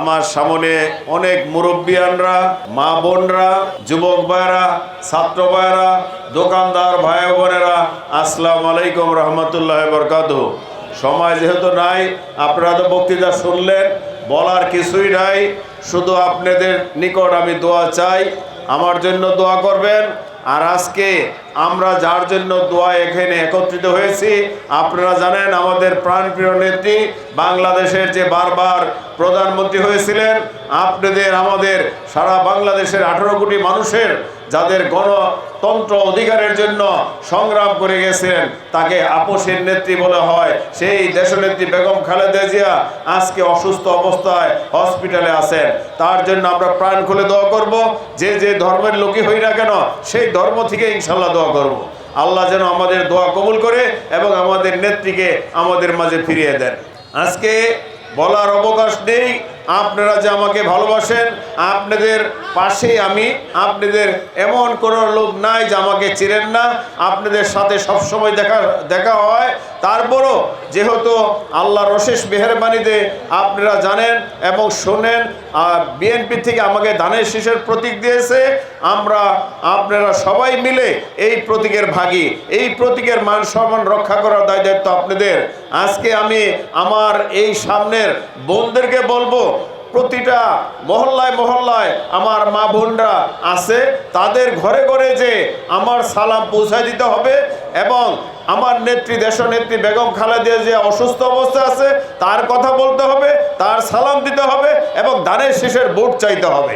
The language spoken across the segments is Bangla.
আমার সামনে অনেক মুরব্বিয়ানরা, মা বোনরা, যুবক ভাইরা ছাত্র ভাইরা দোকানদার ভাই বোনেরা, আসসালামু আলাইকুম রহমতুল্লাহ বরকাত। সময় যেহেতু নাই, আপনারা তো বক্তৃতা শুনলেন, বলার কিছুই নাই। শুধু আপনাদের নিকট আমি দোয়া চাই। আমার জন্য দোয়া করবেন। আর আজকে আমরা যার জন্য দোয়া এখানে একত্রিত হয়েছি, আপনারা জানেন আমাদের প্রাণপ্রিয় নেত্রী বাংলাদেশের যে বারবার প্রধানমন্ত্রী হয়েছিলেন, আপনাদের আমাদের সারা বাংলাদেশের আঠারো কোটি মানুষের যাদের গণতন্ত্র অধিকারের জন্য সংগ্রাম করে গেছেন, তাকে আপোষের নেত্রী বলা হয়। সেই দেশনেত্রী বেগম খালেদা জিয়া আজকে অসুস্থ অবস্থায় হসপিটালে আছেন। তার জন্য আমরা প্রাণ খুলে দোয়া করব। যে যে ধর্মের লোকই হই না কেন, সেই ধর্ম থেকে ইনশাল্লাহ দোয়া করব। আল্লাহ যেন আমাদের দোয়া কবুল করে এবং আমাদের নেত্রীকে আমাদের মাঝে ফিরিয়ে দেন। আজকে বলার অবকাশ নেই। আপনারা যে আমাকে ভালোবাসেন, আপনাদের পাশে আমি, আপনাদের এমন কোনো লোক নাই যে আমাকে চিনেন না। আপনাদের সাথে সবসময় দেখা দেখা হয়। তারপরও যেহেতু আল্লাহর অশেষ মেহরবানিতে আপনারা জানেন এবং শোনেন, আর বিএনপি থেকে আমাকে ধানের শীষের প্রতীক দিয়েছে, আমরা আপনারা সবাই মিলে এই প্রতীকের ভাগী। এই প্রতীকের মান সম্মান রক্ষা করার দায় দায়িত্ব আপনাদের। আজকে আমি আমার এই সামনের বোনদেরকে বলব প্রতিটা মহল্লায় মহল্লায় আমার মা বোনরা আছে, তাদের ঘরে ঘরে যে আমার সালাম পৌঁছায় দিতে হবে এবং আমার নেত্রী দেশ নেত্রী বেগম খালেদিয়া যে অসুস্থ অবস্থা আছে, তার কথা বলতে হবে, তার সালাম দিতে হবে এবং দানের শেষের বোট চাইতে হবে।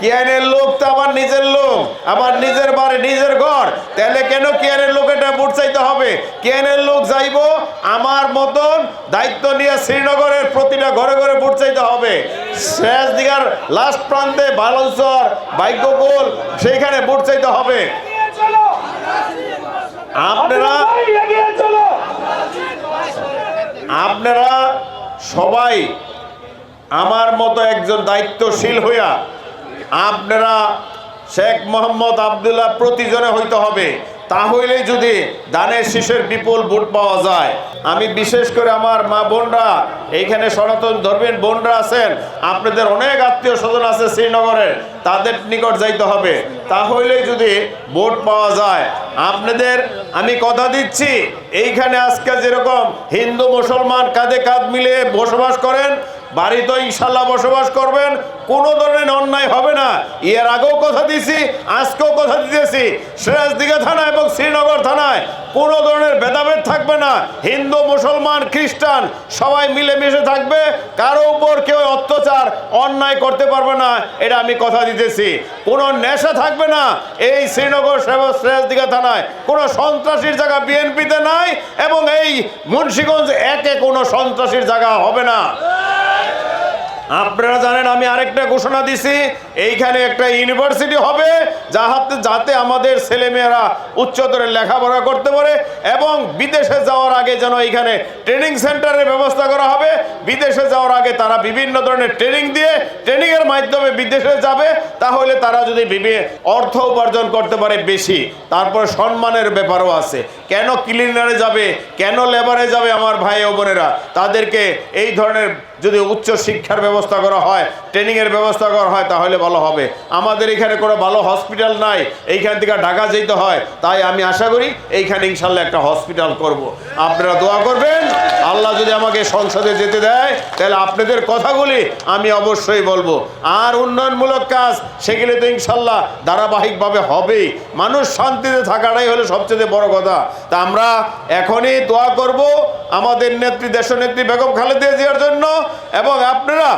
কিয়ানের লোক তো আমার নিজের লোক আমার নিজের বাড়ি, নিজের ঘর। তাহলে কেন কিয়ানের লোক এটা ভোট হবে? কিয়ানের লোক যাইব, আমার মতন দায়িত্ব নিয়ে শ্রীনগরের প্রতিটা ঘরে ঘরে ভোট চাইতে হবে। শেষ দিঘার লাস্ট প্রান্তে বালঞ্চর বাইককুল সেইখানে ভোট চাইতে হবে। আপনারা আপনারা সবাই আমার মতো একজন দায়িত্বশীল হইয়া আপনারা শেখ মোহাম্মদ আবদুল্লাহ প্রতিজনে হইতে হবে। তাহলে যদি দানের শীষের বিপুল ভোট পাওয়া যায়, আমি বিশেষ করে আমার মা বোনরা, এইখানে সনাতন ধর্মের বোনরা আছেন, আপনাদের অনেক আত্মীয় স্বজন আছে শ্রীনগরে, তাদের নিকট যাইতে হবে। তাহলে যদি ভোট পাওয়া যায়, আপনাদের আমি কথা দিচ্ছি, এইখানে আজকে যেরকম হিন্দু মুসলমান কাঁধে কাঁধ মিলিয়ে বসবাস করেন বাড়িতে ইনশাল্লাহ বসবাস করবেন, কোনো ধরনের অন্যায় হবে না। এর আগেও কথা দিছি আজকেও কথা দিতেছি। সিরাজদিঘা থানা এবং শ্রীনগর থানায় কোনো ধরনের ভেদাভেদ থাকবে না। হিন্দু, মুসলমান, খ্রিস্টান, সবাই মিলেমিশে থাকবে, কারও উপর কেউ অত্যাচার, অন্যায় করতে পারবে না, এটা আমি কথা দিতেছি। কোনো নেশা থাকবে না, এই শ্রীনগর সিরাজদিঘা থানায়। কোনো সন্ত্রাসীর জায়গা বিএনপিতে নাই এবং এই মুন্সীগঞ্জ একে কোনো সন্ত্রাসীর জায়গা হবে না। আপনারা জানেন আমি আরেকটা ঘোষণা দিছি। এইখানে একটা ইউনিভার্সিটি হবে, যাহাতে যাতে আমাদের ছেলেমেয়েরা উচ্চতরে লেখাপড়া করতে পারে এবং বিদেশে যাওয়ার আগে যেন এইখানে ট্রেনিং সেন্টারের ব্যবস্থা করা হবে। বিদেশে যাওয়ার আগে তারা বিভিন্ন ধরনের ট্রেনিং দিয়ে ট্রেনিংয়ের মাধ্যমে বিদেশে যাবে, তাহলে তারা যদি অর্থ উপার্জন করতে পারে বেশি, তারপরে সম্মানের ব্যাপারও আছে। কেন ক্লিনারে যাবে? কেন লেবারে যাবে আমার ভাই ও বোনেরা? তাদেরকে এই ধরনের যদি উচ্চ শিক্ষার ব্যবস্থা করা হয় ট্রেনিংয়ের ব্যবস্থা করা হয়, তাহলে ভালো হবে। আমাদের এখানে কোনো ভালো হসপিটাল নাই। এইখান থেকে ঢাকা যেতে হয়। তাই আমি আশা করি এইখানে ইনশাল্লাহ একটা হসপিটাল করব। আপনারা দোয়া করবেন। আল্লাহ যদি আমাকে সংসদে যেতে দেয়, তাহলে আপনাদের কথাগুলি আমি অবশ্যই বলব। আর উন্নয়নমূলক কাজ, সেগুলি তো ইনশাল্লাহ ধারাবাহিকভাবে হবেই। মানুষ শান্তিতে থাকাটাই হলো সবচেয়ে বড় কথা। তা আমরা এখনই দোয়া করব আমাদের নেত্রী, দেশনেত্রী বেগম খালেদা জিয়ার জন্য। এবং আপনারা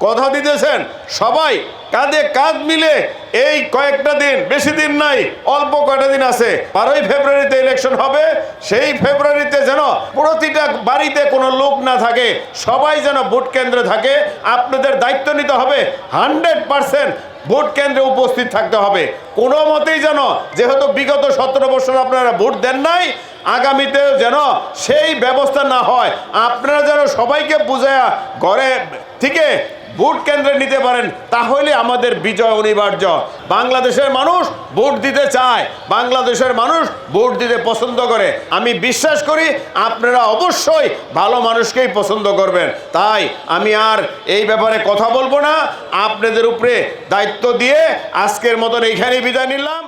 কথা দিতেছেন, সবাই কাঁধে কাঁধ মিলে এই কয়েকটা দিন, বেশি দিন নাই, অল্প কয়টা দিন আছে, বারোই ফেব্রুয়ারিতে ইলেকশন হবে, সেই ফেব্রুয়ারিতে যেন প্রতিটা বাড়িতে কোনো লোক না থাকে, সবাই যেন ভোট কেন্দ্রে থাকে, আপনাদের দায়িত্ব নিতে হবে, হান্ড্রেড পারসেন্ট ভোট কেন্দ্রে উপস্থিত থাকতে হবে। কোনো মতেই যেন, যেহেতু বিগত সতেরো বছর আপনারা ভোট দেন নাই আগামীতেও যেন সেই ব্যবস্থা না হয়, আপনারা যেন সবাইকে বুঝায়া ঘরে থেকে ভোট কেন্দ্রে নিতে পারেন, তাহলে আমাদের বিজয় অনিবার্য। বাংলাদেশের মানুষ ভোট দিতে চায়, বাংলাদেশের মানুষ ভোট দিতে পছন্দ করে। আমি বিশ্বাস করি আপনারা অবশ্যই ভালো মানুষকেই পছন্দ করবেন। তাই আমি আর এই ব্যাপারে কথা বলব না। আপনাদের উপরে দায়িত্ব দিয়ে আজকের মতন এইখানেই বিদায় নিলাম।